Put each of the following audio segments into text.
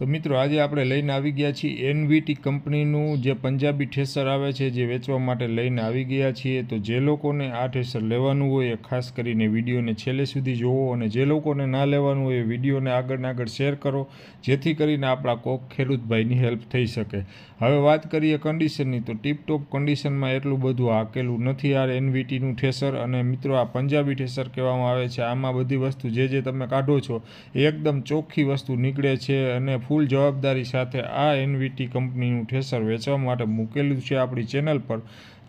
તો મિત્રો, આજે આપણે લઈને આવી ગયા છીએ એનવીટી કંપનીનું જે પંજાબી ઠેસર આવે છે, જે વેચવા માટે લઈને આવી ગયા છીએ. તો જે લોકોને આ ઠેસર લેવાનું હોય એ ખાસ કરીને વિડીયોને છેલ્લે સુધી જોવો અને જે લોકોને ના લેવાનું હોય એ વિડીયોને આગળને આગળ શેર કરો, જેથી કરીને આપણા કોક ખેડૂતભાઈની હેલ્પ થઈ શકે. હવે વાત કરીએ કન્ડિશનની તો ટીપટોપ કન્ડિશનમાં એટલું બધું હાકેલું નથી આ એનવીટીનું ઠેસર. અને મિત્રો, આ પંજાબી ઠેસર કહેવામાં આવે છે, આમાં બધી વસ્તુ જે જે તમે કાઢો છો એ એકદમ ચોખ્ખી વસ્તુ નીકળે છે અને ફૂલ જવાબદારી સાથે આ એનવીટી કંપનીનું ઠેસર વેચવા માટે મૂકેલું છે આપણી ચેનલ પર.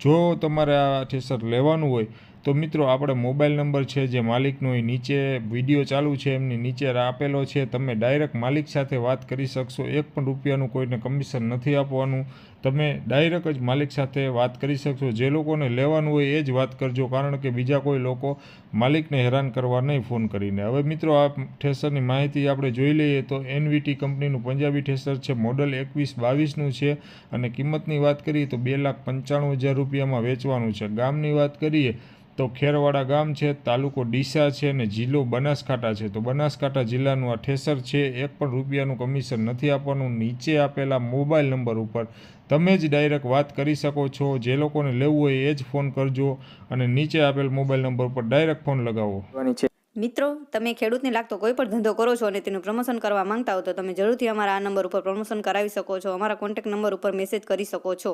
જો તમારે આ ઠેસર લેવાનું હોય, તો મિત્રો આપણે મોબાઈલ નંબર છે જે માલિકનો એ નીચે વીડિયો ચાલુ છે, એમની નીચે આપેલો છે. તમે ડાયરેક્ટ માલિક સાથે વાત કરી શકશો. એક પણ રૂપિયાનું કોઈને કમિશન નથી આપવાનું. તમે ડાયરેક્ટ જ માલિક સાથે વાત કરી શકશો. જે લોકોને લેવાનું હોય એ જ વાત કરજો, કારણ કે બીજા કોઈ લોકો માલિકને હેરાન કરવા નહીં ફોન કરીને. હવે મિત્રો આ ઠેસરની માહિતી આપણે જોઈ લઈએ તો એનવીટી કંપનીનું પંજાબી ઠેસર છે, મોડલ એકવીસ બાવીસનું છે. અને કિંમતની વાત કરીએ તો બે લાખ પંચાણું હજાર રૂપિયામાં વેચવાનું છે. ગામની વાત કરીએ તો ખેરવાડા ગામ છે તાલુકો ડીસા છે અને જિલ્લો બનાસકાંઠા છે. તો બનાસકાંઠા જિલ્લાનું આ ઠેસર છે એક પણ રૂપિયાનું કમિશન નથી આપવાનું. નીચે આપેલા મોબાઈલ નંબર ઉપર તમે જ ડાયરેક્ટ વાત કરી શકો છો. જે લોકોને લેવું હોય એ જ ફોન કરજો અને નીચે આપેલ મોબાઈલ નંબર ઉપર ડાયરેક્ટ ફોન લગાવો. મિત્રો તમે ખેડૂતને લાગતો કોઈ પણ ધંધો કરો છો અને તેનું પ્રમોશન કરવા માંગતા હો તો તમે જરૂરથી અમારા આ નંબર ઉપર પ્રમોશન કરાવી શકો છો. અમારા કોન્ટેક્ટ નંબર ઉપર મેસેજ કરી શકો છો.